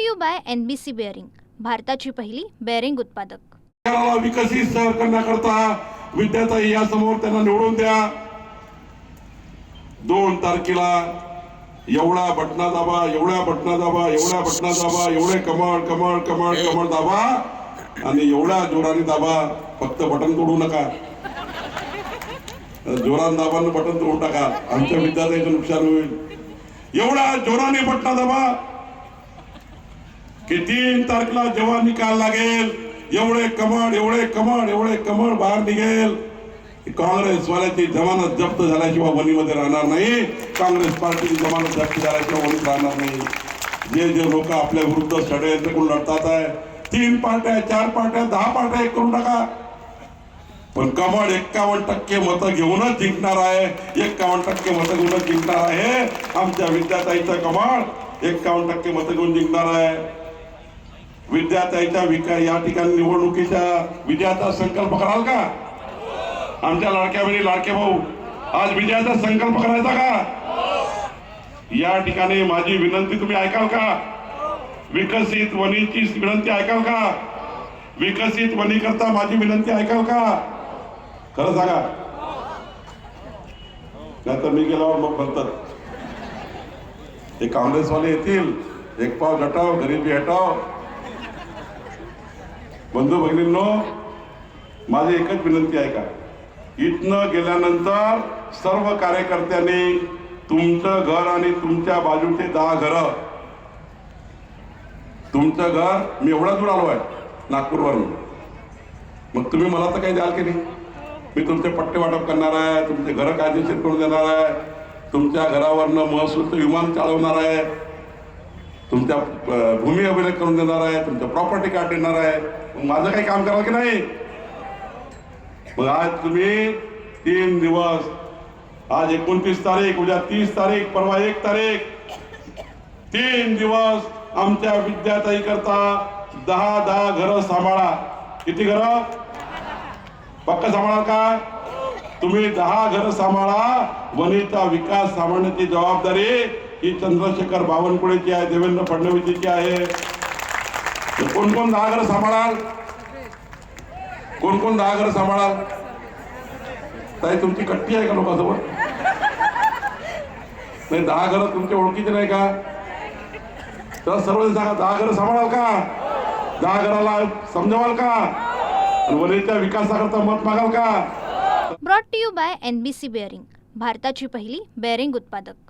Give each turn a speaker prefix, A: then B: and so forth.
A: To you by N B C bearing भारताची पहिली bearing उत्पादक.
B: विकसित शहर करण्याकरता विद्याताई या समोर त्यांना निवडून द्या. दोन तारखेला एवढा बटना दाबा एवढ्या बटना दाबा एवढ्या बटना दाबा एवढे कमळ कमळ कमळ कमळ दाबा आणि एवढ्या जोराने दाबा फक्त बटन तोडू नका. जोरान दाबानं बटन तोडू नका. आमच्या विद्यार्थ्यांचं नुकसान होईल. एवढा जोराने बटना दाबा की तीन तारखेला जेव्हा निकाल लागेल एवढे कमळ एवढे कमळ एवढे कमळ बाहेर निघेल. काँग्रेसवाल्याची जमानत जप्त झाल्याशिवाय वणीमध्ये राहणार नाही. काँग्रेस पार्टीची जमानत जप्त झाल्याशिवाय वणीत राहणार नाही. जे जे लोक आपल्या विरुद्ध षडयंत्र करून लढतात आहे तीन पार्ट्या चार पार्ट्या दहा पार्ट्या एक करून टाका. पण कमळ एक्कावन्न टक्के मतं घेऊनच जिंकणार आहे. एक्कावन्न टक्के मतं घेऊनच जिंकणार आहे. आमच्या विद्याताईचं कमळ एक्कावन्न टक्के मतं घेऊन जिंकणार आहे. विद्याताईच्या विका या ठिकाणी निवडणुकीच्या विजयाचा संकल्प कराल का? आमच्या लाडक्या बहिणी लाडके भाऊ आज विजयाचा संकल्प करायचा का? या ठिकाणी माझी विनंती तुम्ही ऐकाल का? विकसित वनीची विनंती ऐकाल का? विकसित वनी करता माझी विनंती ऐकाल का? खरं सांगा. नाहीतर मी गेल्यावर मग म्हणतात. ते काँग्रेसवाले येतील एक पाव हटाव गरीबी हटाव. बंधू भगिनींनो माझी एकच विनंती आहे का? इथनं गेल्यानंतर सर्व कार्यकर्त्यांनी तुमचं घर आणि तुमच्या बाजूचे दहा घर तुमचं घर मी एवढा दूर आलो आहे नागपूरवरून मग तुम्ही मला तर काही द्याल की नाही? मी तुमचे पट्टे वाटप करणार आहे तुमचे घरं कायदेशीर करून देणार आहे तुमच्या घरावरनं महसूलचं विमान चालवणार आहे तुमच्या भूमी अभिलेख करून देणार आहे तुमच्या प्रॉपर्टी कार्ड देणार आहे. मग माझं काही काम कराल की नाही? मग आज तुम्ही तीन दिवस आज एकोणतीस तारीख उद्या तीस तारीख परवा एक तारीख तीन दिवस आमच्या विद्यार्थी करता दहा दहा घर सांभाळा. किती घर? पक्क सांभाळा का? तुम्ही दहा घर सांभाळा वनिता विकास सांभाळण्याची जबाबदारी ही चंद्रशेखर बावनकुळेची आहे देवेंद्र फडणवीसची आहे. कोण कोण दहा घर सांभाळाल? कोण कोण दहा घर सांभाळाल? ताई तुमची कट्टी आहे का लोकांसोबत नाही दहा घर तुमच्या ओळखीचे नाही का? तर सर्वजण सांगा दहा घर सांभाळाल का? दहा घराला समजावाल का? आणि विकासाकरता मत मागाल का?
A: Brought to you by N B C bearing भारताची पहिली बेअरिंग उत्पादक.